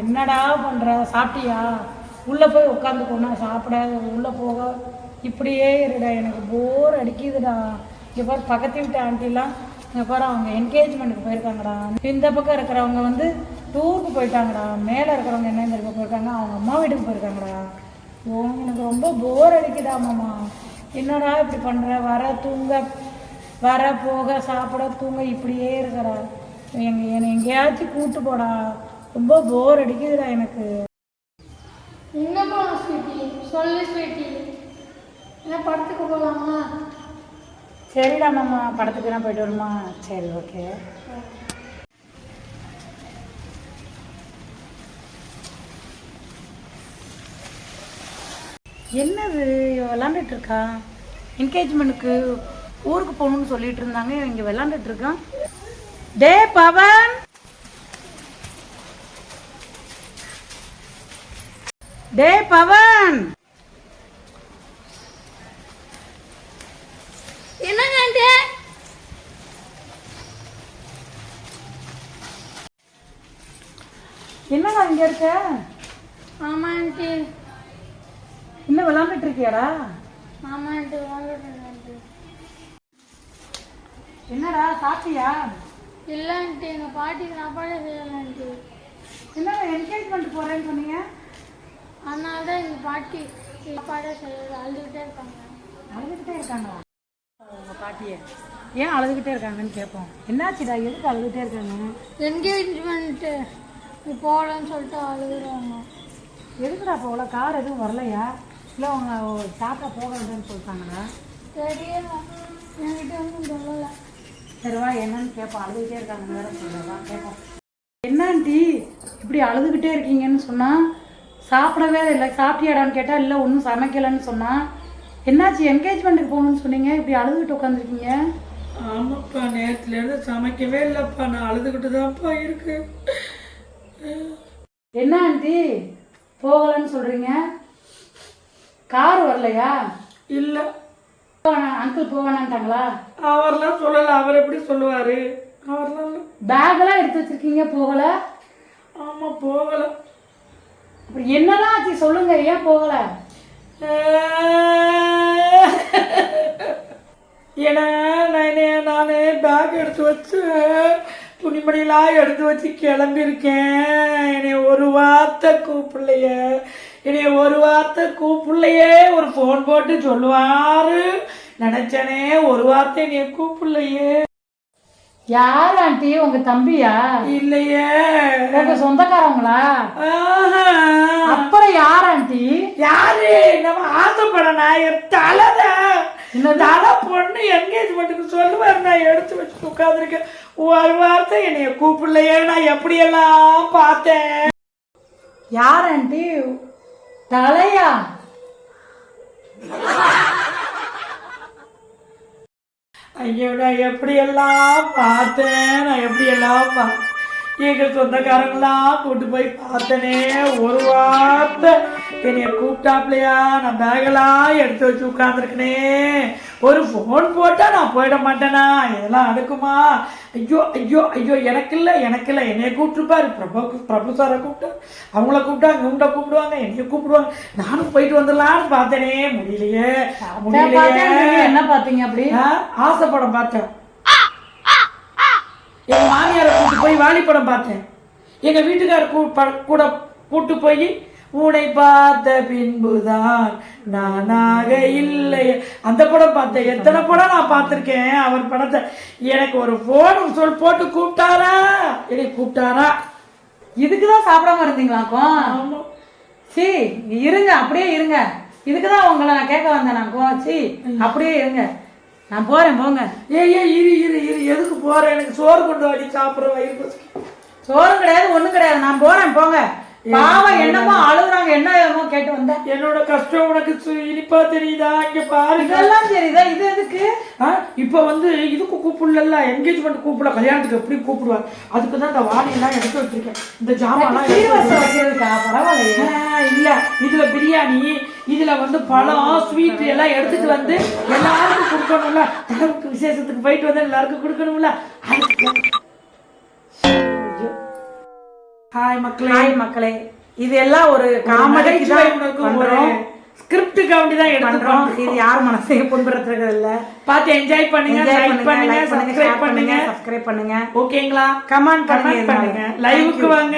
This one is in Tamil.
என்னடா பண்ணுற சாப்பிட்டியா? உள்ளே போய் உட்காந்துக்கோனா சாப்பிட உள்ளே போக. இப்படியே இருடா எனக்கு போர் அடிக்குதுடா. இங்கே பாரு பக்கத்து வீட்டு ஆண்டிலாம் இங்கே பாரு அவங்க என்கேஜ்மெண்ட்டுக்கு போயிருக்காங்கடா. இந்த பக்கம் இருக்கிறவங்க வந்து டூருக்கு போயிட்டாங்கடா. மேலே இருக்கிறவங்க என்ன இந்த பக்கம் போயிருக்காங்க? அவங்க அம்மா வீட்டுக்கு போயிருக்காங்கடா. ஓ எனக்கு ரொம்ப போர் அடிக்குதா மாமா. என்னடா இப்படி பண்ணுற வர தூங்க. வர போக சாப்பிட தூங்க இப்படியே இருக்கிறா எங்கள் என்னை எங்கேயாச்சும் கூப்பிட்டு போடா. ரொம்ப போர் அடிக்குதுடா எனக்கு. போகலாம் ஸ்வீட்டி? சொல்லு ஸ்வீட்டி. என்ன படத்துக்கு போகலாமா சரிடா மாமா படத்துக்கு நான் போயிட்டு வருமா? சரி ஓகே என்னது விளாண்டுட்டு இருக்கா? என்கேஜ்மெண்ட்டுக்கு ஊருக்கு போகணும்னு சொல்லிட்டு இருந்தாங்க இங்கே விளாண்டுட்டு இருக்கான் டே பவன்! டே பவன். என்னங்க என்னடா இங்க இருக்க? ஆமா ஆண்டி. இன்னும் விளாண்டுட்டு இருக்கியாடா? ஆமா ஆண்டி வாங்கிட்டேன் ஆண்டி. என்னடா சாப்பிட்டியா? இல்ல ஆண்டி. எங்க பாட்டிக்கு சாப்பாடே செய்யல ஆண்டி. என்னடா என்கேஜ்மெண்ட் போறேன்னு சொன்னீங்க? அதனால தான் எங்க பாட்டி சாப்பாடே செய்யல அழுதுகிட்டே இருக்காங்க. அழுதுகிட்டே இருக்காங்களா? உங்க பாட்டிய. ஏன் அழுதுகிட்டே இருக்காங்கன்னு கேட்போம் என்னாச்சுடா? எதுக்கு அழுதுகிட்டே இருக்காங்க? என்கேஜ்மெண்ட்டு போகலன்னு சொல்லிட்டு அழுகுறாங்க. எதுக்குடா போகல கார் எதுவும் வரலையா? இல்லை அவங்க தாத்தா போக வேண்டாம்னு சொல்லிட்டாங்களா? தெரியல. என்கிட்ட ஒன்றும் சொல்லலை. சரி வா என்னன்னு கேட்போம் அழுதுகிட்டே இருக்காங்கன்னு வேற சொல்லுவா கேட்போம் என்ன ஆண்டி? இப்படி அழுதுகிட்டே இருக்கீங்கன்னு சொன்னா சாப்பிடவே இல்லை. சாப்பிட்டியாடான்னு கேட்டா இல்லை ஒன்றும் சமைக்கலைன்னு சொன்னா என்னாச்சு? என்கேஜ்மெண்ட்டுக்கு போகணும்னு சொன்னீங்க? இப்படி அழுதுகிட்டு உட்காந்துருக்கீங்க ஆமாப்பா நேற்றுலேருந்து சமைக்கவே இல்லைப்பா. நான் அழுதுகிட்டு தான்ப்பா இருக்கு. என்ன ஆண்டி? போகலன்னு சொல்றீங்க? கார் வரலையா? இல்லை. அங்கிள் போவேணான்ட்டாங்களா அவர்லாம் சொல்லலை. அவர் எப்படி சொல்லுவார்? அவர்லாம் இல்லை. பேக் எல்லாம் எடுத்து வச்சிருக்கீங்க போகல? ஆமாம் போகலை. அப்புறம் என்னதான் ஆச்சு? சொல்லுங்க. ஏன் போகல? ஏன்னா நான் நான் பேக் எடுத்து வச்சு துணிமணிலாம் எடுத்து வச்சு கிளம்பியிருக்கேன். என்னை ஒரு வார்த்தை கூப்பிடலைய. என்னை ஒரு வார்த்தை கூப்பிடலையே. ஒரு ஃபோன் போட்டு சொல்லுவாரு. நினச்சனே ஒரு வார்த்தை என்னைய கூப்பிடலையே. யார் ஆண்டி? உங்க தம்பியா? இல்லையே. உங்க சொந்தக்காரங்களா ஆஹா. அப்புறம் யார் ஆண்டி? யாரு? நம்ம ஆசைப்பட நாயர் தலைதான் இந்த தலை பொண்ணு என்கேஜ்மெண்ட்டுக்கு சொல்லுவார். நான் எடுத்து வச்சு உட்காந்துருக்கேன் ஒரு வார்த்தை என்னைய கூப்பிடலையே. நான் எப்படியெல்லாம் பார்த்தேன்? யார் ஆண்டி? தலையா? ஐயோ நான் எப்படியெல்லாம் பார்த்தேன்? நான் எப்படியெல்லாம் பார்த்தேன் எங்கள் சொந்தக்காரங்களாம் கூட்டு போய் பார்த்தனே ஒரு வார்த்தை. என்னைய கூப்பிட்டாப்லையா? நான் பேகெல்லாம் எடுத்து வச்சு உட்காந்துருக்கனே ஒரு ஃபோன் போட்டால் நான் போயிட மாட்டேனா? இதெல்லாம் அடுக்குமா ஐயோ ஐயோ ஐயோ எனக்கு இல்லை எனக்கு இல்லை என்னைய கூப்பிட்டுருப்பாரு. பிரபு பிரபு சாரை கூப்பிட்டு அவங்கள கூப்பிட்டாங்க இவங்கள கூப்பிடுவாங்க என்னைய கூப்பிடுவாங்க. நானும் போயிட்டு வந்துடலான்னு பார்த்தேனே. முடியலையே முடியலையே. என்ன பாத்தீங்க அப்படி? ஆ, ஆசை படம் பார்த்தேன் கூட்டு போய் வாலி படம் பார்த்தேன். எங்க வீட்டுக்கார கூட கூட்டு போய் உன்னை பார்த்த பின்புதான் நானாக இல்லை. அந்த படம் பார்த்தேன். எத்தனை படம் நான் பார்த்துருக்கேன் அவர் படத்தை. எனக்கு ஒரு போன் சொல் போட்டு கூப்பிட்டாரா? என்னை கூப்பிட்டாரா? இதுக்குதான் சாப்பிடாம இருந்தீங்களாக்கும் சி இருங்க அப்படியே இருங்க. இதுக்குதான் உங்களை நான் கேட்க வந்தேன் நான் சி அப்படியே இருங்க. நான் போறேன் போங்க. ஏய் ஏய் இரு இரு இரு. எதுக்கு போற? எனக்கு சோறு கொண்டு வாடி சாப்பிட்ற வயிறு பசிக்கு. சோறு கிடையாது ஒண்ணும் கிடையாது. நான் போறேன் போங்க. பாவம் என்னமோ அழுகுறாங்க என்ன ஏமோ கேட்டு வந்தேன் என்னோட கஷ்டம் உனக்கு இனிப்பா தெரியுதா? இங்க பாருங்க இதெல்லாம் சரிதா இது எதுக்கு? இப்ப வந்து இதுக்கு கூப்பிடல என்கேஜ்மெண்ட் கூப்பிடல. கல்யாணத்துக்கு எப்படி கூப்பிடுவார். அதுக்கு தான் இந்த வாணியெல்லாம் எடுத்து வச்சிருக்கேன். இந்த சீர்வரிசை வைக்கிறதுக்கா பரவாயில்லையே. இதுல பிரியாணி இதுல வந்து பழம் ஸ்வீட் எல்லாம் எடுத்துட்டு வந்து எல்லாருக்கும் கொடுக்கணும்ல. தலைவருக்கு விசேஷத்துக்கு போயிட்டு வந்து எல்லாருக்கும் கொடுக்கணும்ல. ஹாய் மக்களே. ஹாய் மக்களே. இது எல்லாம் ஒரு காமெடிக்கு தான் பண்றோம். ஸ்கிரிப்டுக்காண்டி தான் எடுத்து பண்றோம். இது யார் மனசையும் புண்படுத்துறது இல்ல. பார்த்து என்ஜாய் பண்ணுங்க லைக் பண்ணுங்க சப்ஸ்கிரைப் பண்ணுங்க சப்ஸ்கிரைப் பண்ணுங்க ஓகேங்களா கமெண்ட் பண்ணுங்க. லைவுக்கு வாங்க.